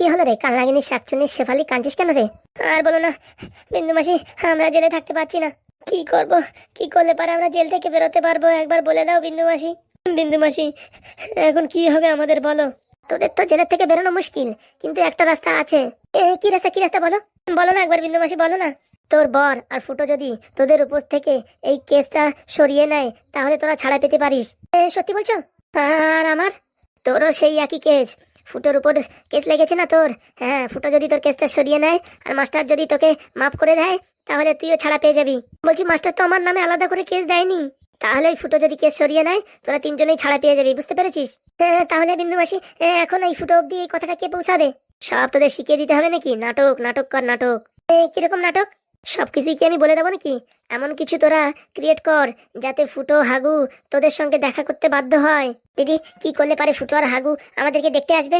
কি হলো রে? কাল নাগিনী শাকচুনি শেফালি কাঁদছিস কেন রে? আর বলো না, বিন্দু মাসি, আমরা জেলে থাকতে পারছি না। কি করব? কি করলে পারে আমরা জেল থেকে বেরোতে পারব? একবার বলে দাও বিন্দু মাসি। বিন্দু মাসি, এখন কি হবে আমাদের বলো? তোদের তো জেলের থেকে বেরোনো মুশকিল, কিন্তু একটা রাস্তা আছে। কি রাস্তা কি রাস্তা বলো? বলো না একবার বিন্দু মাসি, বলো না। তোর বর আর ফুটো যদি তোদের উপর থেকে এই কেসটা সরিয়ে নেয়, তাহলে তোরা ছাড়া পেতে পারিস। সত্যি বলছো? আর আমার? তোরও সেই একই কেস। ফুটোর উপর কেস লেগেছে না তোর? হ্যাঁ ফুটো যদি তোর কেসটা সরিয়ে নেয় আর মাস্টার যদি তোকে মাফ করে দেয় তাহলে তুইও ছাড়া পেয়ে যাবি। বলছি মাস্টার তো আমার নামে আলাদা করে কেস দেয়নি। তাহলে ওই ফুটো যদি কেস সরিয়ে নেয় তোরা তিনজনেই ছাড়া পেয়ে যাবি বুঝতে পেরেছিস? হ্যাঁ তাহলে বিন্দু মাসি হ্যাঁ, এখন এই ফুটো অব্দি এই কথাটা কে পৌঁছাবে? সব তোদের শিখিয়ে দিতে হবে নাকি? নাটক নাটক। কর নাটক কীরকম নাটক? সবকিছুই কি আমি বলে দেবো নাকি? এমন কিছু তোরা ক্রিয়েট কর যাতে ফুটো হাগু তোদের সঙ্গে দেখা করতে বাধ্য হয়। দিদি, কি করলে পারে ফুটো আর হাগু আমাদেরকে দেখতে আসবে?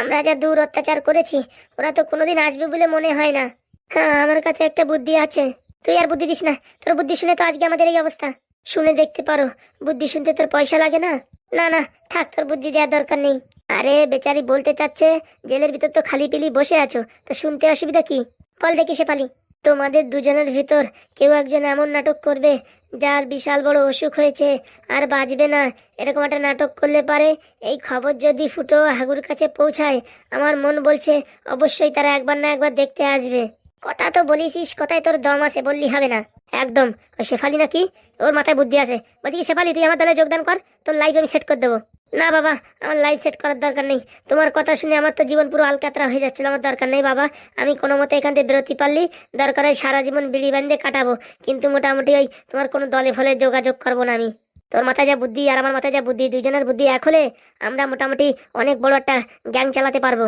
আমরা যা দূর অত্যাচার করেছি, ওরা তো কোনোদিন আসবে বলে মনে হয় না। হ্যাঁ আমার কাছে একটা বুদ্ধি আছে। তুই আর বুদ্ধি দিস না, তোর বুদ্ধি শুনে তো আজকে আমাদের এই অবস্থা। শুনে দেখতে পারো, বুদ্ধি শুনতে তোর পয়সা লাগে না? না না, থাক, তোর বুদ্ধি দেওয়ার দরকার নেই। আরে, বেচারি বলতে চাচ্ছে, জেলের ভিতর তো খালি পিলি বসে আছো, তো শুনতে অসুবিধা কি? বল দেখি সে পালি তোমাদের দুজনের ভিতর কেউ একজন এমন নাটক করবে যার বিশাল বড় অসুখ হয়েছে আর বাঁচবে না। এরকম একটা নাটক করলে পারে। এই খবর যদি ফুটো হাগুর কাছে পৌঁছায়, আমার মন বলছে অবশ্যই তারা একবার না একবার দেখতে আসবে। কথা তো বলিসিস, কথায় তোর দম আছে, বললি হবে না। একদম। শেফালি নাকি? ওর মাথায় বুদ্ধি আছে। বলছি শেফালি, তুই আমার দলে যোগদান কর, তোর লাইফ আমি সেট করে দেবো। না বাবা, আমার লাইফ সেট করার দরকার নেই। তোমার কথা শুনে আমার তো জীবন পুরো আলকাতরা হয়ে যাচ্ছিল, আমার দরকার নেই বাবা। আমি কোনো মতে এখান থেকে বেরোতে পারলি, দরকার হয় সারা জীবন বিড়ি বান্ধে কাটাবো। কিন্তু মোটামুটি ওই তোমার কোনো দলে ফলে যোগাযোগ করব না আমি। তোর মাথায় যা বুদ্ধি আর আমার মাথায় যা বুদ্ধি, দুইজনের বুদ্ধি এক হলে আমরা মোটামুটি অনেক বড় একটা গ্যাং চালাতে পারব।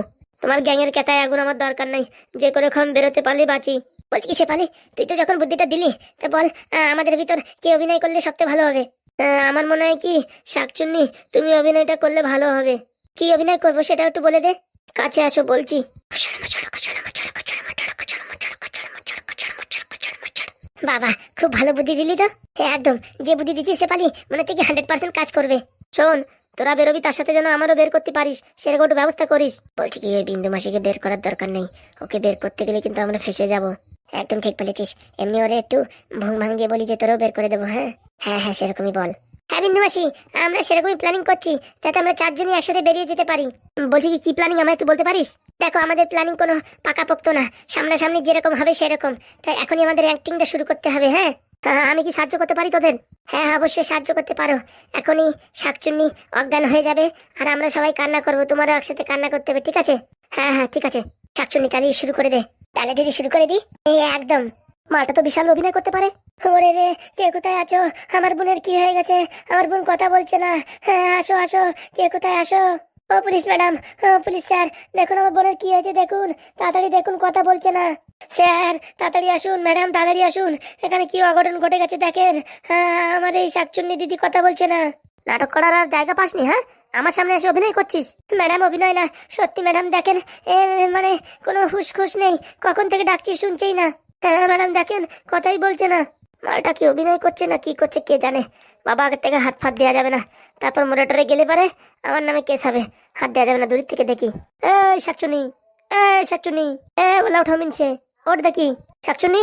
তোমার গ্যাংয়ের কেতায় আগুন আমার দরকার নাই, যে করে এখন বেরোতে পারলি বাঁচি। বলছি কি শেফালি তুই তো যখন বুদ্ধিটা দিলি, তা বল আমাদের ভিতর কে অভিনয় করলে সবচেয়ে ভালো হবে? আমার মনে হয় কি, শাকচুন্নি, তুমি অভিনয়টা করলে ভালো হবে। কি অভিনয় করব সেটা একটু বলে দে। কাছে আসো, বলছি। বাবা, খুব ভালো বুদ্ধি দিলি তো? হ্যাঁ একদম। যে বুদ্ধি দিচ্ছিস সে পালি, মনে হচ্ছে কি হান্ড্রেড পার্সেন্ট কাজ করবে। শোন, তোরা বেরোবি, তার সাথে যেন আমারও বের করতে পারিস। সেরকম একটু ব্যবস্থা করিস। বলছি কি ওই বিন্দু মাসিকে বের করার দরকার নেই। ওকে বের করতে গেলে কিন্তু আমরা ফেসে যাব। একদম ঠিক বলেছিস। এমনি ওরে একটু ভং ভাঙ্গিয়ে বলি যে তোরও বের করে দেবো হ্যাঁ? হ্যাঁ হ্যাঁ সেরকমই বল। হ্যাঁ বিন্দু মাসি আমরা সেরকমই প্ল্যানিং করছি যাতে আমরা চারজনই একসাথে বেরিয়ে যেতে পারি। বলছি কি প্ল্যানিং আমার একটু বলতে পারিস? দেখো আমাদের প্ল্যানিং কোনো পাকাপোক্ত না। সামনাসামনি যেরকম হবে সেরকম। তাই এখনই আমাদের অ্যাক্টিংটা শুরু করতে হবে হ্যাঁ? হ্যাঁ, আমি কি সাহায্য করতে পারি তোদের? হ্যাঁ অবশ্যই সাহায্য করতে পারো। এখনই শাকচুন্নি অজ্ঞান হয়ে যাবে আর আমরা সবাই কান্না করব তোমারও একসাথে কান্না করতে হবে ঠিক আছে? হ্যাঁ হ্যাঁ ঠিক আছে। শাকচুন্নি তাহলে শুরু করে দে। তাহলে দিদি শুরু করে দি একদম। মালটা তো বিশাল অভিনয় করতে পারে। ওরে রে, কে কোথায় আছো? আমার বোনের কি হয়ে গেছে? আমার বোন কথা বলছে না। হ্যাঁ আসো আসো। কে কোথায় আসো ও পুলিশ, ম্যাডাম। ও পুলিশ, স্যার। দেখুন আমার বোনের কি হয়েছে, দেখুন। তাড়াতাড়ি দেখুন, কথা বলছে না। স্যার, তাড়াতাড়ি আসুন, ম্যাডাম, তাড়াতাড়ি আসুন। এখানে কি অঘটন ঘটে গেছে, দেখেন। হ্যাঁ আমার এই শাকচুন্নি দিদি কথা বলছে না। নাটক করার আর জায়গা পাসনি হ্যাঁ? আমার সামনে এসে অভিনয় করছিস? ম্যাডাম অভিনয় না। সত্যি ম্যাডাম, দেখেন, এ মানে কোনো হুশ খুশ নেই। কখন থেকে ডাকছি শুনছেই না। হ্যাঁ ম্যাডাম, দেখেন, কথাই বলছে না। মালটা কি অভিনয় করছে না কি করছে কে জানে। বাবা, আগের থেকে হাত ফাত দেওয়া যাবে না। তারপর মোরেটরে গেলে পারে, আমার নামে কেস হবে। হাত দেওয়া যাবে না, দূরের থেকে দেখি। এই, শাকচুনি এই, শাকচুনি, এ বলা উঠাও মিনছে। ওর দেখি। শাকচুনি,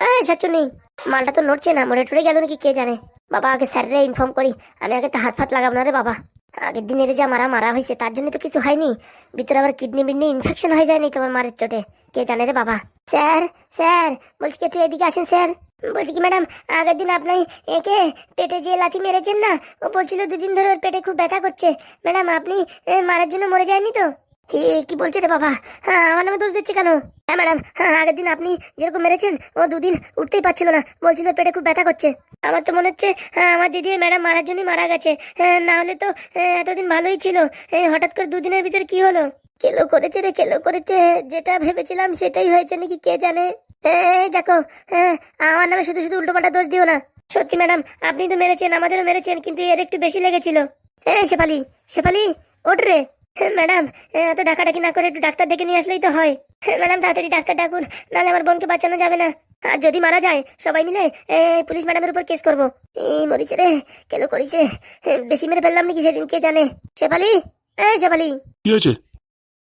এই, শাকচুনি। মালটা তো নড়ছে না মোরেটরে গেল নাকি কে জানে। বাবা, আগে স্যাররে ইনফর্ম করি। আমি আগে তো হাত ফাত লাগাবো না রে বাবা। আগের দিনের যা মারা মারা হয়েছে, তার জন্য তো কিছু হয়নি। ভিতরে আবার কিডনি বিডনি ইনফেকশন হয়ে যায়নি তোমার মারের চোটে। কে জানে রে বাবা। স্যার স্যার, বলছি একটু এদিকে আসেন, স্যার। বলছি কি ম্যাডাম, আগের দিন আপনি একে পেটে যে লাথি মেরেছেন না, ও বলছিল দুদিন ধরে ওর পেটে খুব ব্যথা করছে। ম্যাডাম, আপনি মারার জন্য মরে যায়নি তো? এ, কি বলছে রে বাবা? হ্যাঁ আমার নামে দোষ দিচ্ছে কেন? হ্যাঁ ম্যাডাম হ্যাঁ আগের দিন আপনি যেরকম মেরেছেন ও দুদিন উঠতেই পারছিল না। বলছিল পেটে খুব ব্যথা করছে। আমার তো মনে হচ্ছে হ্যাঁ আমার দিদি ম্যাডাম মারার জন্যই মারা গেছে। না হলে তো এতদিন ভালোই ছিল। হঠাৎ করে দুদিনের ভিতর কি হলো? কেলো করেছে রে কেলো করেছে। যেটা ভেবেছিলাম সেটাই হয়েছে নাকি কে জানে? দেখো হ্যাঁ আমার নামে শুধু শুধু উল্টোপাল্টা দোষ দিও না। সত্যি ম্যাডাম আপনি তো মেরেছেন আমাদেরও মেরেছেন কিন্তু এর একটু বেশি লেগেছিল। হ্যাঁ শেফালি শেফালি ওঠ রে। ম্যাডাম এত ডাকাডাকি না করে একটু ডাক্তার ডেকে নিয়ে আসলেই তো হয়। ম্যাডাম তাড়াতাড়ি ডাক্তার ডাকুন নাহলে আমার বোনকে বাঁচানো যাবে না। আর যদি মারা যায় সবাই মিলে পুলিশ ম্যাডামের উপর কেস করব। এই মরিছে রে কেন করিছে। বেশি মেরে ফেললাম নাকি সেদিন কে জানে? শেফালি? এই শেফালি। কি হয়েছে?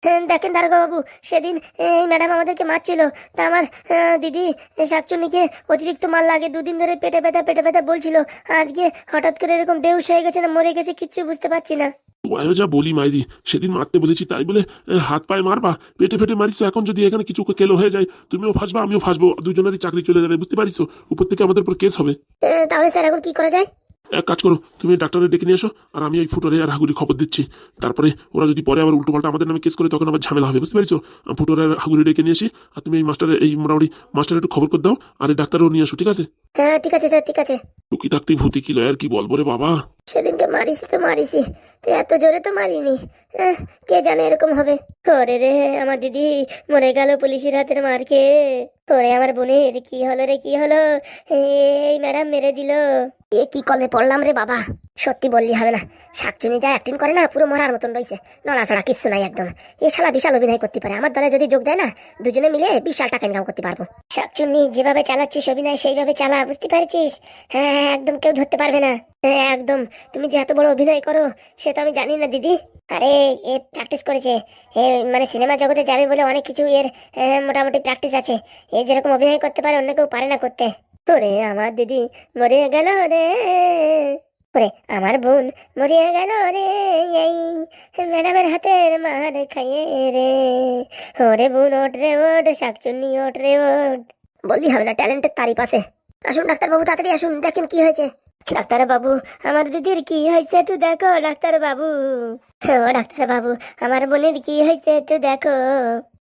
হ্যাঁ, দেখেন দারোগা বাবু সেদিন এই ম্যাডাম আমাদেরকে মারছিল। তা আমার দিদি শাকচুন্নিকে অতিরিক্ত মাল লাগে দুদিন ধরে পেটে ব্যথা পেটে ব্যথা বলছিল। আজকে হঠাৎ করে এরকম বেউস হয়ে গেছে না মরে গেছে কিচ্ছু বুঝতে পারছি না। তোমায়ও যা বলি মাইরি, সেদিন মারতে বলেছি, তাই বলে হাত পায়ে মারবা, পেটে ফেটে মারিস এখন যদি এখানে কিছু কেলো হয়ে যায়, তুমিও ফাঁসবা, আমিও ফাঁসবো, দুজনেরই চাকরি চলে যাবে, বুঝতে পারিস উপর থেকে আমাদের উপর কেস হবে। তাহলে স্যার, এখন কি করা যায়? এক কাজ করো তুমি ডাক্তারের ডেকে নিয়ে এসো আর আমি ওই ফুটোরে আর হাগুরি খবর দিচ্ছি। তারপরে ওরা যদি পরে আবার উল্টো পাল্টা আমাদের নামে কেস করে তখন আবার ঝামেলা হবে বুঝতে পেরেছ? আমি ফুটোরে আর হাগুরি ডেকে নিয়ে আসি আর তুমি এই মাস্টারের এই মোটামুটি মাস্টারের একটু খবর করে দাও আর এই ডাক্তারও নিয়ে আসো ঠিক আছে? হ্যাঁ ঠিক আছে স্যার ঠিক আছে। টুকি থাকতে ভূতি কি লয় আর কি বলব রে বাবা? সেদিনকে মারিছি তো মারিছি তো এত জোরে তো মারিনি। আহ, কে জানে এরকম হবে? ওরে রে আমার দিদি মরে গেল পুলিশের হাতের মার খেয়ে। ওরে আমার বোনের কি হলো রে কি হলো? এই ম্যাডাম মেরে দিল। এ কি কলে পড়লাম রে বাবা? সত্যি বললি হবে না। শাকচুনি যা অ্যাক্টিং করে না পুরো মরার মতন রয়েছে নড়াচড়া কিচ্ছু নাই একদম। এ শালা বিশাল অভিনয় করতে পারে। আমার দলে যদি যোগ দেয় না দুজনে মিলে বিশাল টাকা ইনকাম করতে পারব। শাকচুন্নি যেভাবে চালাচ্ছিস অভিনয় সেইভাবে চালা বুঝতে পারছিস? হ্যাঁ হ্যাঁ, একদম কেউ ধরতে পারবে না। হ্যাঁ একদম। তুমি যে এত বড় অভিনয় করো, সে তো আমি জানি না, দিদি। আরে, এ প্র্যাকটিস করেছে। এ মানে সিনেমা জগতে যাবে বলে অনেক কিছু এর মোটামুটি প্র্যাকটিস আছে। এ যেরকম অভিনয় করতে পারে, অন্য কেউ পারে না করতে। ওরে, আমার দিদি মরে গেল রে। ওরে, আমার বোন মরিয়া গেল রে। এই ম্যাডামের হাতের মার খাইয়ে রে। ওরে, বোন ওট রে ওট শাকচুন্নি ওট রে ওট বললি হবে না ট্যালেন্টের তারিফ আছে আসুন, ডাক্তারবাবু, তাড়াতাড়ি আসুন, দেখেন কি হয়েছে। ডাক্তার বাবু আমার দিদির কি হয়েছে একটু দেখো ডাক্তার বাবু ও ডাক্তার বাবু আমার বোনের কি হয়েছে একটু দেখো।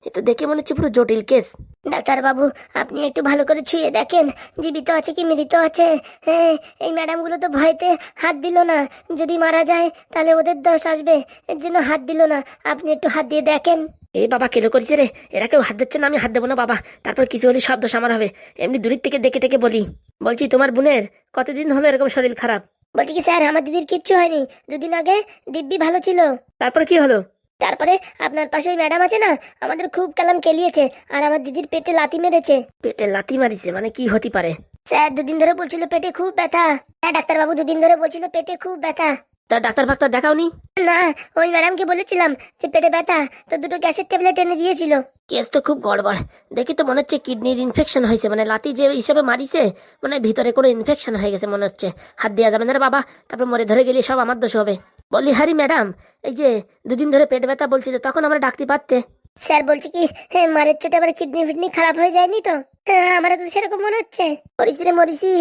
এ তো দেখে মনে হচ্ছে পুরো জটিল কেস। ডাক্তার বাবু আপনি একটু ভালো করে ছুঁয়ে দেখেন জীবিত আছে কি মৃত আছে। হ্যাঁ এই ম্যাডামগুলো তো ভয়তে হাত দিল না। যদি মারা যায় তাহলে ওদের দোষ আসবে। এর জন্য হাত দিল না। আপনি একটু হাত দিয়ে দেখেন। এই বাবা কেলো করেছে রে? এরা কেউ হাত দিচ্ছে না আমি হাত দেবো না বাবা। তারপর কিছু হলে সব দোষ আমার হবে। এমনি দূরের থেকে দেখে টেকে বলি। বলছি তোমার বোনের কতদিন হলো এরকম শরীর খারাপ? বলছি কি স্যার আমার দিদির কিচ্ছু হয়নি। দুদিন আগে দিব্যি ভালো ছিল। তারপর কি হলো? তারপরে আপনার পাশে ওই ম্যাডাম আছে না আমাদের খুব কালাম কেলিয়েছে আর আমার দিদির পেটে লাতি মেরেছে। পেটে লাতি মারিছে মানে কি হতে পারে? স্যার দুদিন ধরে বলছিল পেটে খুব ব্যথা। হ্যাঁ ডাক্তারবাবু দুদিন ধরে বলছিল পেটে খুব ব্যথা। তা ডাক্তার ফাক্তার দেখাওনি? না ওই ম্যাডামকে বলেছিলাম যে পেটে ব্যথা তো দুটো গ্যাসের ট্যাবলেট এনে দিয়েছিল। কেস তো খুব গড়বড়। দেখি তো মনে হচ্ছে কিডনির ইনফেকশন হয়েছে মানে লাতি যে হিসেবে মারিছে মানে ভিতরে কোনো ইনফেকশন হয়ে গেছে মনে হচ্ছে। হাত দেওয়া যাবে না বাবা তারপর মরে ধরে গেলে সব আমার দোষ হবে। বললি হারি ম্যাডাম এই যে দুদিন ধরে পেট ব্যথা বলছিল তখন আমরা ডাকতে পারতে? স্যার বলছি কি হ্যাঁ, মারের চোটে আবার কিডনি ফিডনি খারাপ হয়ে যায়নি তো? হ্যাঁ আমারও তো সেরকম মনে হচ্ছে। মরিসি রে মরিসি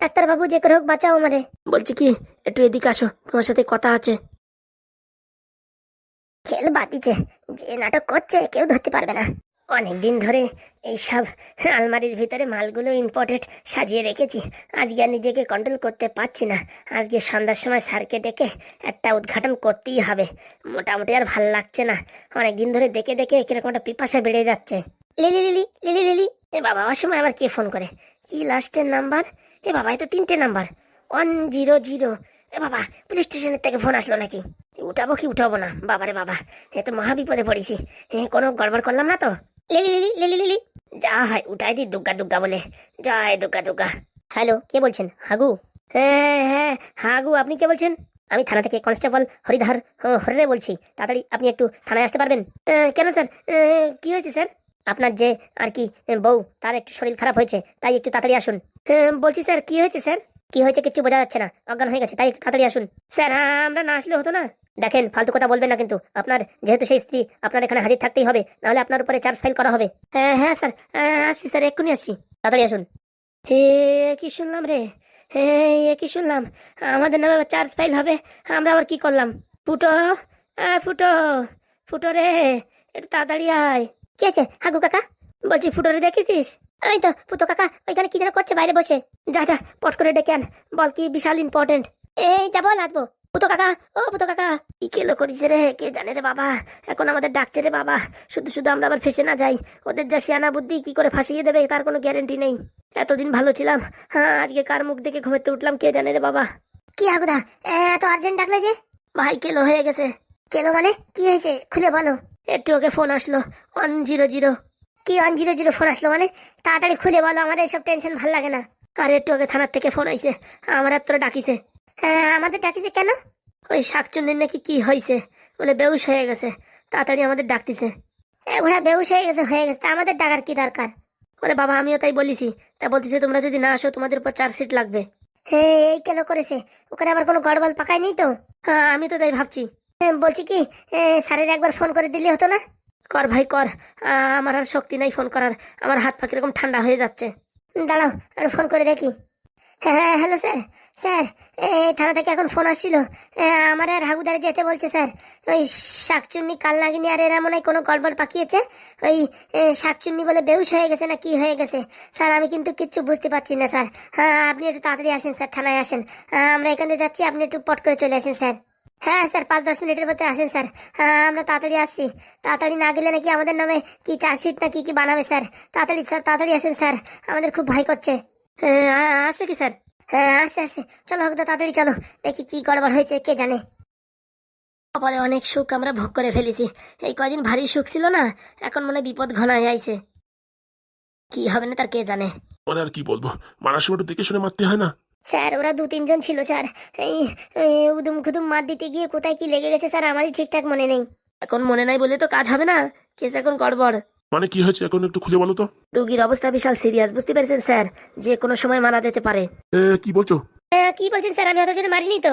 ডাক্তারবাবু যে করে হোক বাঁচাও আমারে। বলছি কি একটু এদিকে আসো তোমার সাথে কথা আছে। খেল বাতিছে যে নাটক করছে কেউ ধরতে পারবে না। অনেকদিন ধরে এইসব আলমারির ভিতরে মালগুলো ইম্পর্টেন্ট সাজিয়ে রেখেছি। আজকে আর নিজেকে কন্ট্রোল করতে পারছি না। আজকে সন্ধ্যার সময় স্যারকে ডেকে একটা উদ্ঘাটন করতেই হবে। মোটামুটি আর ভালো লাগছে না। অনেকদিন ধরে দেখে দেখে কীরকম একটা পিপাসা বেড়ে যাচ্ছে। লিলি লিলি লিলি লিলি এ বাবা আমার সময় আবার কে ফোন করে? কি লাস্টের নাম্বার? এ বাবা এ তো তিনটে নাম্বার। One zero zero. এ বাবা পুলিশ স্টেশনের থেকে ফোন আসলো নাকি? উঠাবো কি উঠাবো না? বাবারে বাবা এ তো মহা বিপদে পড়েছি। এ কোনো গড়বড় করলাম না তো? লিলি লিলি লিলি লিলি যা হয় উঠাই দি দুগ্গা দুগ্গা বলে। জয় দুগ্গা দুগ্গা। হ্যালো কে বলছেন? হাগু? হ্যাঁ হ্যাঁ হাগু আপনি কে বলছেন? আমি থানা থেকে কনস্টেবল হরিধর ও, হরিরে বলছি। তাড়াতাড়ি আপনি একটু থানায় আসতে পারবেন? কেন স্যার? কি হয়েছে স্যার? আপনার যে আর কি বউ তার একটু শরীর খারাপ হয়েছে তাই একটু তাড়াতাড়ি আসুন। এ, বলছি স্যার কি হয়েছে স্যার? কি হয়েছে কিছু বোঝা যাচ্ছে না অজ্ঞান হয়ে গেছে তাই একটু তাড়াতাড়ি আসুন। স্যার আমরা না আসলে হতো না? দেখেন ফালতু কথা বলবেন না কিন্তু আপনার যেহেতু সেই স্ত্রী আপনার এখানে হাজির থাকতেই হবে নাহলে আপনার উপরে চার্জ ফাইল করা হবে। হ্যাঁ হ্যাঁ স্যার আসছি স্যার এক্ষুনি আসছি। তাড়াতাড়ি আসুন। হে কি শুনলাম রে? হে কি শুনলাম? আমাদের নামে চার্জ ফাইল হবে আমরা আবার কি করলাম? ফুটো ফুটো ফুটো রে একটু তাড়াতাড়ি আয়। কি আছে? হাগু কাকা? বলছি ফুটো রে দেখেছিস? এই তো ফুটো কাকা ওইখানে কি যেন করছে বাইরে বসে। যা যা পট করে ডেকে আন। বল কি বিশাল ইম্পর্টেন্ট এই যাব আসব পুতো কাকা ও পুতো কাকা কি কেলো করিস রে? কে জানে রে বাবা এখন আমাদের ডাকছে রে বাবা। শুধু শুধু আমরা আবার ফেসে না যাই। ওদের যা শিয়ানা বুদ্ধি কি করে ফাঁসিয়ে দেবে তার কোনো গ্যারেন্টি নেই। এতদিন ভালো ছিলাম। হ্যাঁ আজকে কার মুখ দেখে ঘুমাতে উঠলাম কে জানে রে বাবা। কি আগুদা এত আর্জেন্ট ডাকলে যে? ভাই কেলো হয়ে গেছে। কেলো মানে? কি হয়েছে? খুলে বলো। একটু ওকে ফোন আসলো। ওয়ান জিরো জিরো কি ওয়ান জিরো জিরো ফোন আসলো মানে? তাড়াতাড়ি খুলে বলো আমাদের এসব টেনশন ভালো লাগে না। আর একটু ওকে থানার থেকে ফোন আইছে। আমার এত ডাকিছে। হ্যাঁ আমাদের ডাকিছে কেন? ওই শাকচুন্নির নাকি কি হয়েছে বলে বেউস হয়ে গেছে। তাড়াতাড়ি আমাদের ডাকতেছে। ঘোড়া বেউস হয়ে গেছে হয়ে গেছে। আমাদের ডাকার কি দরকার? ওরে বাবা আমিও তাই বলিছি। তা বলতেছে তোমরা যদি না আসো তোমাদের উপর চার্জশিট লাগবে। হ্যাঁ এই কেন করেছে? ওখানে আবার কোনো গড়বল পাকায় নেই তো? হ্যাঁ আমি তো তাই ভাবছি। বলছি কি স্যারের একবার ফোন করে দিলে হতো না? কর ভাই কর। আমার আর শক্তি নাই ফোন করার। আমার হাত পা কীরকম ঠান্ডা হয়ে যাচ্ছে। দাঁড়াও আর ফোন করে দেখি। হ্যাঁ হ্যালো স্যার। স্যার এই থানা থেকে এখন ফোন আসছিল। আমার আর হাগুদারে যেতে বলছে স্যার। ওই শাকচুন্নি কাল নাগিনি আর এরা মনে হয় কোনো গড়বড় পাকিয়েছে। ওই শাকচুন্নি বলে বেউস হয়ে গেছে না কি হয়ে গেছে? স্যার আমি কিন্তু কিচ্ছু বুঝতে পারছি না স্যার। হ্যাঁ আপনি একটু তাড়াতাড়ি আসেন স্যার থানায় আসেন। হ্যাঁ, আমরা এখানে যাচ্ছি আপনি একটু পট করে চলে আসেন স্যার। হ্যাঁ স্যার পাঁচ দশ মিনিটের মধ্যে আসেন স্যার। হ্যাঁ আমরা তাড়াতাড়ি আসছি তাড়াতাড়ি না গেলে নাকি আমাদের নামে কি চার্জশিট না কি কি বানাবে স্যার। তাড়াতাড়ি স্যার তাড়াতাড়ি আসেন স্যার। আমাদের খুব ভয় করছে। হ্যাঁ, আ- আসে কি স্যার? হ্যাঁ আসে আসে চলো হকদা তাড়াতাড়ি চলো। দেখি কি গড়বড় হয়েছে কে জানে। কপালে অনেক সুখ আমরা ভোগ করে ফেলেছি। এই কয়দিন ভারী সুখ ছিল না এখন মনে হয় বিপদ ঘনায় আইছে। কি হবে না তার কে জানে। আর কি বলব? একটু দেখে শুনে মারতে হয় না। স্যার ওরা দু তিনজন ছিল স্যার। এই উদুম খুদুম মার দিতে গিয়ে কোথায় কি লেগে গেছে স্যার আমারই ঠিকঠাক মনে নেই। এখন মনে নাই বলে তো কাজ হবে না। কেস এখন গড়বড়। মানে কি হয়েছে এখন একটু খুলে বলো তো? রুগীর অবস্থা বিশাল সিরিয়াস বুঝতে পেরেছেন স্যার? যে কোনো সময় মারা যেতে পারে। এ, কি বলছো? কি বলছেন স্যার? আমি অত জন্য মারিনি তো।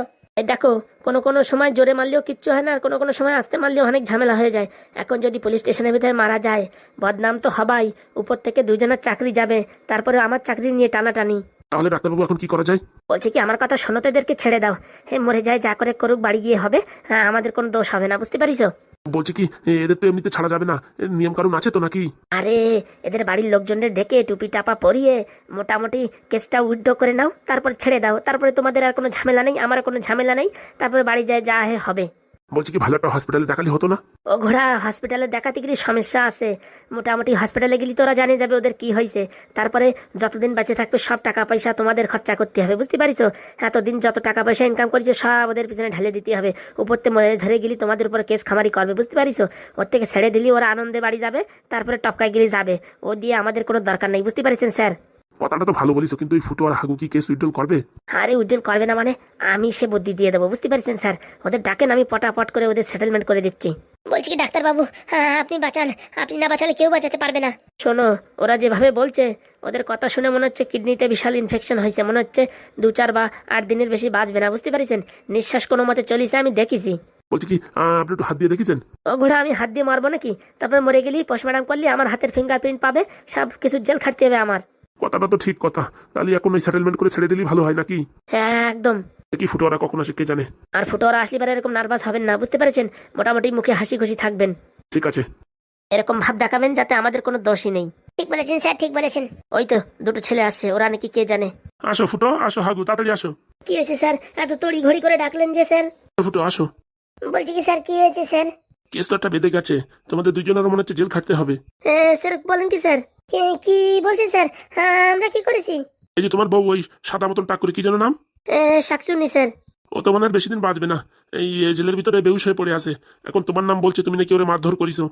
দেখো কোনো কোনো সময় জোরে মারলেও কিচ্ছু হয় না আর কোনো কোনো সময় আসতে মারলেও অনেক ঝামেলা হয়ে যায়। এখন যদি পুলিশ স্টেশনের ভিতরে মারা যায় বদনাম তো হবাই উপর থেকে দুজনের চাকরি যাবে তারপরে আমার চাকরি নিয়ে টানাটানি। তাহলে ডাক্তারবাবু এখন কি করা যায়? বলছে কি আমার কথা শোনো তো এদেরকে ছেড়ে দাও। হে মরে যায় যা করে করুক বাড়ি গিয়ে হবে। হ্যাঁ আমাদের কোনো দোষ হবে না বুঝতে পারিস? বলছি কি এ, এদের তো এমনিতে ছাড়া যাবে না। এর নিয়ম কানুন আছে তো নাকি? আরে এদের বাড়ির লোকজনের ডেকে টুপি টাপা পরিয়ে মোটামুটি কেসটা উইথড্র করে নাও তারপর ছেড়ে দাও। তারপরে তোমাদের আর কোনো ঝামেলা নেই আমার কোনো ঝামেলা নেই। তারপরে বাড়ি যায় যা হে হবে। বলছি কি, ভালো একটা হসপিটালে দেখালে হতো না? ও ঘোড়া হসপিটালে দেখাতে গেলে সমস্যা আছে। মোটামুটি হসপিটালে গেলে তোরা জানে যাবে ওদের কি হয়েছে। তারপরে যতদিন বেঁচে থাকবে সব টাকা পয়সা তোমাদের খরচা করতে হবে, বুঝতে পারিস এতদিন যত টাকা পয়সা ইনকাম করেছে সব ওদের পিছনে ঢেলে দিতে হবে। উপরতে মরে ধরে গেলি তোমাদের উপর কেস খামারি করবে, বুঝতে পারিস ওর থেকে ছেড়ে দিলি, ওরা আনন্দে বাড়ি যাবে, তারপরে টপকায় গেলে যাবে। ও দিয়ে আমাদের কোনো দরকার নেই, বুঝতে পারছেন, স্যার? কথাটা তো ভালো বলিস কিন্তু ওই ফুটো আর হাগু কি কেস উইড্রল করবে? আরে উজ্জ্বল করবে না মানে? আমি সে বুদ্ধি দিয়ে দেবো বুঝতে পারছেন স্যার? ওদের ডাকেন আমি পটাপট করে ওদের সেটেলমেন্ট করে দিচ্ছি। বলছি কি ডাক্তারবাবু? হ্যাঁ আপনি বাঁচান। আপনি না বাঁচালে কেউ বাঁচাতে পারবে না। শোনো ওরা যেভাবে বলছে ওদের কথা শুনে মনে হচ্ছে কিডনিতে বিশাল ইনফেকশন হয়েছে। মনে হচ্ছে দু চার বা আট দিনের বেশি বাঁচবে না বুঝতে পারছেন? নিঃশ্বাস কোনো মতে চলিছে আমি দেখেছি। বলছি কি আপনি একটু হাত দিয়ে দেখেছেন? ও ঘোড়া আমি হাত দিয়ে মারবো নাকি? তারপরে মরে গেলি পোস্টমর্টম করলে আমার হাতের ফিঙ্গারপ্রিন্ট পাবে সব কিছু জেল খাটতে হবে আমার। কথাটা তো ঠিক কথা। তাহলে এখন ওই সেটেলমেন্ট করে ছেড়ে দিলেই ভালো হয় নাকি? হ্যাঁ একদম। কি ফুটো ওরা কখন আসে কে জানে? আর ফুটোরা আসলে পরে এরকম নার্ভাস হবেন না বুঝতে পেরেছেন? মোটামুটি মুখে হাসি খুশি থাকবেন। ঠিক আছে। এরকম ভাব দেখাবেন যাতে আমাদের কোনো দোষই নেই। ঠিক বলেছেন স্যার ঠিক বলেছেন। ওই তো দুটো ছেলে আসছে ওরা নাকি কে জানে? আসো ফুটো আসো হাগু তাড়াতাড়ি আসো। কি হয়েছে স্যার? এত তড়ি ঘড়ি করে ডাকলেন যে স্যার। ফুটো আসো। বলছি কি স্যার কি হয়েছে স্যার? কেস তো একটা বেঁধে গেছে। তোমাদের দুজনের মনে হচ্ছে জেল খাটতে হবে। স্যার বলেন কি স্যার? কি- বলছেন স্যার? আমরা কি করেছি? এই যে তোমার বউ ওই সাদা মতন টাক করে কি যেন নাম? শাকচুন্নি স্যার। ও তো মনে বেশি দিন বাঁচবে না। এই জেলের ভিতরে বেউস হয়ে পড়ে আছে। এখন তোমার নাম বলছে তুমি নাকি ওরে মারধর করিছো।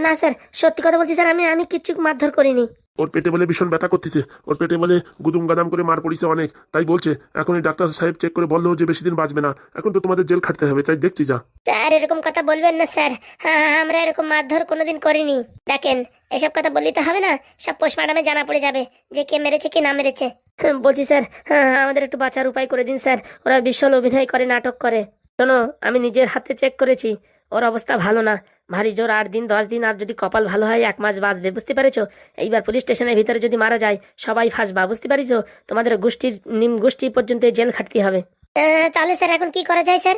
না স্যার সত্যি কথা বলছি স্যার আমি আমি কিচ্ছু মারধর করিনি। ওর পেটে বলে ভীষণ ব্যথা করতেছে। ওর পেটে বলে গুদুম গাদাম করে মার পড়িছে অনেক। তাই বলছে এখন এই ডাক্তার সাহেব চেক করে বলল যে বেশি দিন বাঁচবে না। এখন তো তোমাদের জেল খাটতে হবে তাই দেখছি যা। স্যার এরকম কথা বলবেন না স্যার। হ্যাঁ, আমরা এরকম মারধর কোনোদিন করিনি। দেখেন এসব কথা বললে তো হবে না? সব পোস্টমার্টামে জানা পড়ে যাবে যে কে মেরেছে কে না মেরেছে। হ্যাঁ, বলছি স্যার। হ্যাঁ, আমাদের একটু বাঁচার উপায় করে দিন স্যার। ওরা বিশাল অভিনয় করে নাটক করে। শোনো আমি নিজের হাতে চেক করেছি। ওর অবস্থা ভালো না। ভারী জোর আট দিন দশ দিন আর যদি কপাল ভালো হয় এক মাস বাঁচবে বুঝতে পেরেছ? এইবার পুলিশ স্টেশনের ভিতরে যদি মারা যায় সবাই ফাঁসবা বুঝতে পারিছো? তোমাদের গোষ্ঠীর নিম গোষ্ঠী পর্যন্ত জেল খাটতে হবে। তাহলে স্যার এখন কি করা যায় স্যার?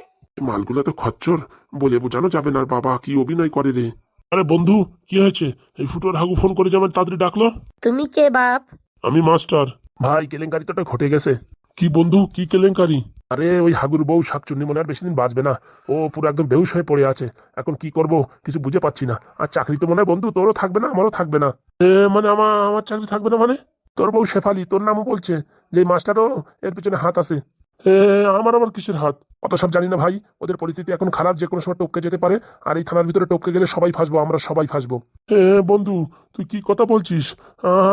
মালগুলো তো খচ্চর বলে বোঝানো যাবে না বাবা কি অভিনয় করে রে। আরে বন্ধু কি হয়েছে? এই ফুটোর হাগু ফোন করে যেমন তাড়াতাড়ি ডাকলো? তুমি কে বাপ? আমি মাস্টার। ভাই কেলেঙ্কারি তো ঘটে গেছে। কি বন্ধু কি কেলেঙ্কারি? আরে, ওই হাগুর বউ শাকচুন্নি মনে আর বেশি দিন বাঁচবে না। ও পুরো একদম বেহুশ হয়ে পড়ে আছে। এখন কি করব, কিছু বুঝে পাচ্ছি না। আর চাকরি তো মনে হয় বন্ধু, তোরও থাকবে না, আমারও থাকবে না। মানে আমার আমার চাকরি থাকবে না মানে? তোর বউ শেফালি, তোর নামও বলছে, যে মাস্টারও এর পিছনে হাত আছে। আমার আবার কিসের হাত? অত সব জানি না ভাই, ওদের পরিস্থিতি এখন খারাপ, যে কোনো সময় টপকে যেতে পারে, আর এই থানার ভিতরে টপকে গেলে সবাই ফাঁসবো, আমরা সবাই ফাঁসবো। বন্ধু, তুই কি কথা বলছিস?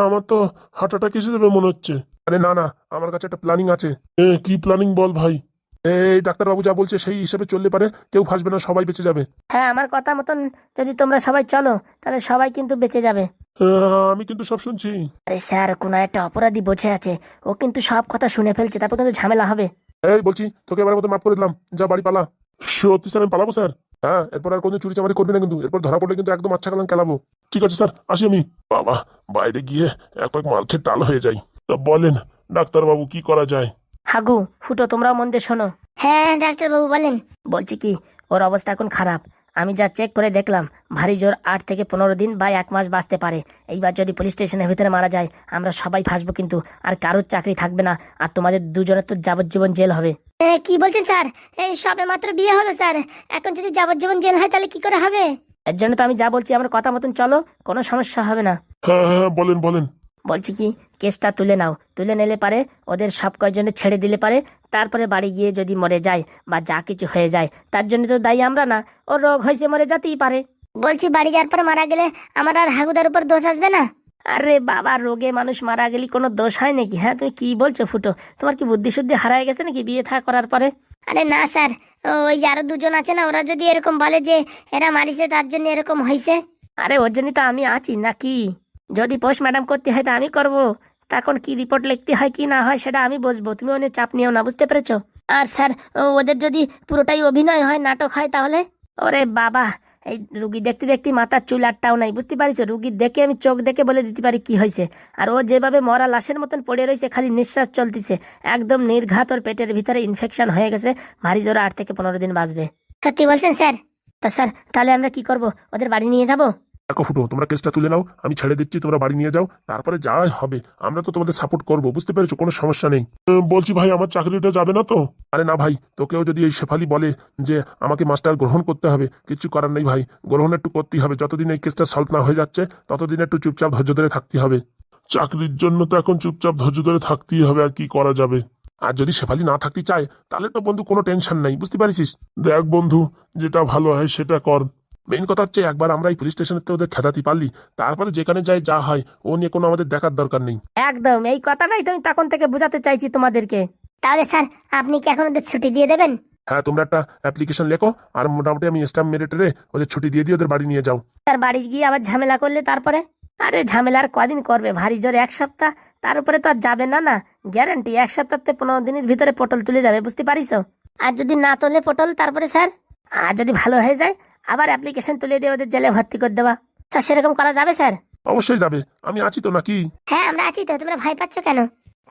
আমার তো হার্ট অ্যাটাক এসে যাবে মনে হচ্ছে। আরে না না আমার কাছে একটা প্ল্যানিং আছে। এ, কি প্ল্যানিং বল ভাই? এই ডাক্তারবাবু যা বলছে সেই হিসেবে চললে পারে কেউ ফাঁসবে না সবাই বেঁচে যাবে। হ্যাঁ আমার কথা মতন যদি তোমরা সবাই চলো তাহলে সবাই কিন্তু বেঁচে যাবে। আমি কিন্তু সব শুনছি। আরে স্যার কোনো একটা অপরাধী বসে আছে ও কিন্তু সব কথা শুনে ফেলছে তারপর কিন্তু ঝামেলা হবে। এই বলছি তোকে এবার মতো মাফ করে দিলাম যা বাড়ি পালা। সত্যি স্যার আমি পালাবো স্যার? হ্যাঁ এরপর আর কোনো চুরি চামারি করবি না কিন্তু এরপর ধরা পড়লে কিন্তু একদম আচ্ছা কালাম খেলাবো ঠিক আছে স্যার আসি আমি। বাবা বাইরে গিয়ে এক পাক মাল খেয়ে টাল হয়ে যাই। তা বলেন ডাক্তারবাবু কি করা যায়? হাগু ফুটো তোমরাও মন দিয়ে শোনো। হ্যাঁ ডাক্তারবাবু বলেন। বলছি কি ওর অবস্থা এখন খারাপ। আমি যা চেক করে দেখলাম ভারী জোর আট থেকে পনেরো দিন বা এক মাস বাঁচতে পারে। এইবার যদি পুলিশ স্টেশনের ভিতরে মারা যায় আমরা সবাই ফাঁসবো কিন্তু আর কারোর চাকরি থাকবে না আর তোমাদের দুজনের তো যাবজ্জীবন জেল হবে। এ, কি বলছেন স্যার? এই সবে মাত্র বিয়ে হলো স্যার। এখন যদি যাবজ্জীবন জেল হয় তাহলে কি করে হবে? এর জন্য তো আমি যা বলছি আমার কথা মতন চলো কোনো সমস্যা হবে না। হ্যাঁ হ্যাঁ বলেন বলেন। বলছি কি কেসটা তুলে নাও। তুলে নিলে পারে ওদের সব কয়জনে ছেড়ে দিলে পারে তারপরে বাড়ি গিয়ে যদি মরে যায় বা যা কিছু হয়ে যায় তার জন্য তো দায়ী আমরা না। ওর রোগ হয়েছে মরে যেতেই পারে। বলছি বাড়ি যাওয়ার পর মারা গেলে আমার আর হাগুদার উপর দোষ আসবে না? আরে বাবা রোগে মানুষ মারা গেলে কোনো দোষ হয় নাকি? হ্যাঁ তুমি কি বলছো ফুটো? তোমার কি বুদ্ধি শুদ্ধি হারায় গেছে নাকি বিয়ে থা করার পরে? আরে না স্যার ওই যে আরও দুজন আছে না ওরা যদি এরকম বলে যে এরা মারিছে তার জন্য এরকম হয়েছে আরে ওর জন্যই তো আমি আছি নাকি? যদি পোস্ট ম্যাডাম করতে হয় তা আমি করব। তখন কি রিপোর্ট লিখতে হয় কি না হয় সেটা আমি বুঝব। তুমি অনেক চাপ নিও না বুঝতে পেরেছ? আর স্যার ওদের যদি পুরোটাই অভিনয় হয় নাটক হয় তাহলে? ওরে বাবা এই রুগী দেখতে দেখতে মাথার চুল আটটাও নাই বুঝতে পারিস রুগী দেখে আমি চোখ দেখে বলে দিতে পারি কি হয়েছে। আর ও যেভাবে মরা লাশের মতন পড়ে রয়েছে খালি নিঃশ্বাস চলতেছে। একদম নির্ঘাত ওর পেটের ভিতরে ইনফেকশন হয়ে গেছে। ভারী জোরে আট থেকে পনেরো দিন বাঁচবে। সত্যি বলছেন স্যার? তা স্যার তাহলে আমরা কি করব? ওদের বাড়ি নিয়ে যাব? দেখো ফুটো, তোমরা কেসটা তুলে নাও, আমি ছেড়ে দিচ্ছি, তোমরা বাড়ি নিয়ে যাও, তারপরে যা হবে, আমরা তো তোমাদের সাপোর্ট করব, বুঝতে পেরেছ? কোনো সমস্যা নেই। বলছি ভাই, আমার চাকরিটা যাবে না তো? আরে না ভাই, তোকেও যদি এই শেফালি বলে যে আমাকে মাস্টার গ্রহণ করতে হবে কিছু করার নেই ভাই, গ্রহণ একটু করতেই হবে, যতদিন এই কেসটা সলভ না হয়ে যাচ্ছে, ততদিন একটু চুপচাপ ধৈর্য ধরে থাকতে হবে। চাকরির জন্য তো এখন চুপচাপ ধৈর্য ধরে থাকতেই হবে, আর কি করা যাবে? আর যদি শেফালি না থাকতে চায়, তাহলে তো বন্ধু কোনো টেনশন নাই, বুঝতে পারিস দেখ বন্ধু, যেটা ভালো হয় সেটা কর। মেইন কথা হচ্ছে একবার আমরা এই পুলিশ স্টেশনে ওদের খেদাতে পারলি তারপরে যেখানে যাই যা হয় ও নিয়ে কোনো আমাদের দেখার দরকার নেই। একদম এই কথাটাই তো আমি তখন থেকে বোঝাতে চাইছি তোমাদেরকে। তাহলে স্যার আপনি কি এখন ওদের ছুটি দিয়ে দেবেন? হ্যাঁ তোমরা একটা অ্যাপ্লিকেশন লেখো আর মোটামুটি আমি স্ট্যাম্প মেরে ওদের ছুটি দিয়ে দিয়ে ওদের বাড়ি নিয়ে যাও। তার বাড়ি গিয়ে আবার ঝামেলা করলে তারপরে? আরে ঝামেলা আর কদিন করবে? ভারী জোরে এক সপ্তাহ তার উপরে তো আর যাবে না না। গ্যারান্টি এক সপ্তাহতে পনেরো দিনের ভিতরে পটল তুলে যাবে বুঝতে পারিস? আর যদি না তোলে পটল তারপরে স্যার? আর যদি ভালো হয়ে যায় আবার অ্যাপ্লিকেশন তুলে দিয়ে ওদের জেলে ভর্তি করে দেওয়া স্যার সেরকম করা যাবে স্যার? অবশ্যই যাবে। আমি আছি তো নাকি? হ্যাঁ আমরা আছি তো। তোমরা ভয় পাচ্ছ কেন?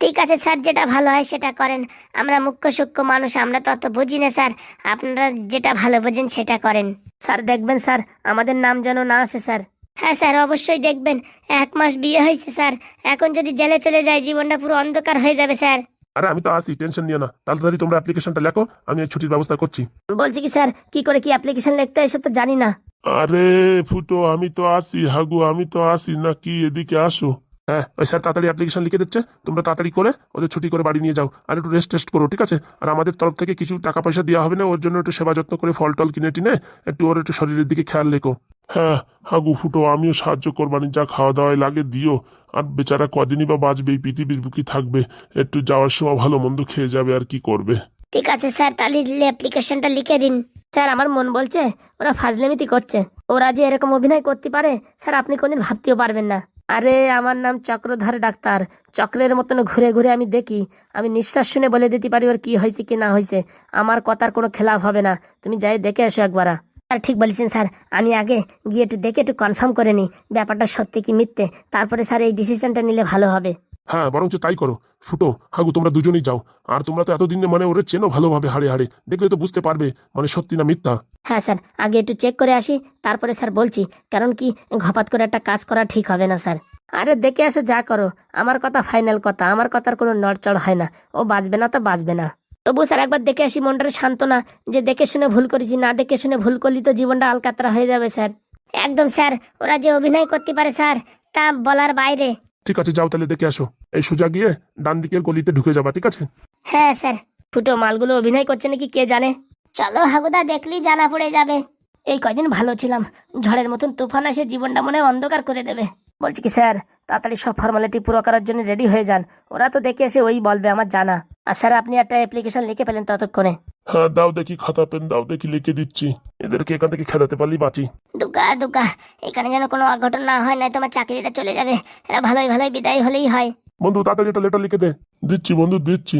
ঠিক আছে স্যার যেটা ভালো হয় সেটা করেন। আমরা মুখ্য সূক্ষ্ম মানুষ আমরা তো অত বুঝি না স্যার। আপনারা যেটা ভালো বোঝেন সেটা করেন। স্যার দেখবেন স্যার আমাদের নাম যেন না আসে স্যার। হ্যাঁ স্যার অবশ্যই দেখবেন। এক মাস বিয়ে হয়েছে স্যার। এখন যদি জেলে চলে যায় জীবনটা পুরো অন্ধকার হয়ে যাবে স্যার। আরে আমি তো আসি টেনশন নিও না। তাড়াতাড়ি তোমরা অ্যাপ্লিকেশনটা লেখো আমি এই ছুটির ব্যবস্থা করছি। বলছি কি স্যার কি করে কি অ্যাপ্লিকেশন লিখতে হয় এসব তো জানি না। আরে ফুটো আমি তো আসি হাগু আমি তো আসি নাকি এদিকে আসো? হ্যাঁ ওই স্যার তাড়াতাড়ি অ্যাপ্লিকেশন লিখে দিচ্ছে তোমরা তাড়াতাড়ি করে ওদের ছুটি করে বাড়ি নিয়ে যাও আর একটু রেস্ট টেস্ট করো ঠিক আছে? আর আমাদের তরফ থেকে কিছু টাকা পয়সা দেওয়া হবে না ওর জন্য একটু সেবা যত্ন করে ফল টল কিনে টিনে একটু ওর একটু শরীরের দিকে খেয়াল রেখো। হ্যাঁ হাগু ফুটো আমিও সাহায্য করবানি যা খাওয়া দাওয়ায় লাগে দিও। আর বেচারা কদিনই বা বাঁচবে এই পৃথিবীর বুকি থাকবে। একটু যাওয়ার সময় ভালো মন্দ খেয়ে যাবে আর কি করবে। ঠিক আছে স্যার তাহলে অ্যাপ্লিকেশনটা লিখে দিন। স্যার আমার মন বলছে ওরা ফাজলেমিতি করছে। ওরা যে এরকম অভিনয় করতে পারে স্যার আপনি কোনদিন ভাবতেও পারবেন না। আরে আমার নাম চক্রধর ডাক্তার। চক্রের মতন ঘুরে ঘুরে আমি দেখি আমি নিঃশ্বাস শুনে বলে দিতে পারি ওর কি হয়েছে কি না হয়েছে। আমার কথার কোনো খেলাফ হবে না। তুমি যাই দেখে এসো একবার। আর ঠিক বলেছেন স্যার। আমি আগে গিয়ে একটু দেখে একটু কনফার্ম করে নিই ব্যাপারটা সত্যি কি মিথ্যে? তারপরে স্যার এই ডিসিশনটা নিলে ভালো হবে। হ্যাঁ বরঞ্চ তাই করো। ফুটো হাগু তোমরা দুজনেই যাও। আর তোমরা তো এতদিন মানে ওরে চেনো ভালোভাবে হাড়ে হাড়ে। দেখলে তো বুঝতে পারবে মানে সত্যি না মিথ্যা। হ্যাঁ স্যার আগে একটু চেক করে আসি তারপরে স্যার বলছি কারণ কি ঘপাত করে একটা কাজ করা ঠিক হবে না স্যার। আরে দেখে আসো যা করো। আমার কথা ফাইনাল কথা আমার কথার কোনো নড়চড় হয় না। ও বাঁচবে না তো বাঁচবে না। তবু স্যার একবার দেখে আসি মনটার সান্ত্বনা যে দেখে শুনে ভুল করেছি না দেখে শুনে ভুল করলি তো জীবনটা আলকাতরা হয়ে যাবে স্যার। একদম স্যার ওরা যে অভিনয় করতে পারে স্যার তা বলার বাইরে। ঠিক আছে যাও তাহলে দেখে আসো। এই সোজা গিয়ে ডান দিকের গলিতে ঢুকে যাবা ঠিক আছে? হ্যাঁ স্যার। ফুটো মালগুলো অভিনয় করছে নাকি কে জানে? চলো হাগুদা দেখলি জানা পড়ে যাবে। এই কয়দিন ভালো ছিলাম। ঝড়ের মতন তুফান এসে জীবনটা মনে অন্ধকার করে দেবে। বলছি কি স্যার তাড়াতাড়ি সব ফর্মালিটি পুরো করার জন্য রেডি হয়ে যান। ওরা তো দেখে এসে ওই বলবে আমার জানা। আর স্যার আপনি একটা অ্যাপ্লিকেশন লিখে পেলেন ততক্ষণে। হ্যাঁ দাও দেখি খাতা পেন দাও দেখি লিখে দিচ্ছি। এদেরকে এখান থেকে খেলাতে পারলেই বাঁচি। দুগা দুগা এখানে যেন কোনো অঘটন না হয় না তোমার চাকরিটা চলে যাবে। এরা ভালোই ভালোই বিদায় হলেই হয়। বন্ধু তাড়াতাড়ি একটা লেটার লিখে দে। দিচ্ছি বন্ধু দিচ্ছি।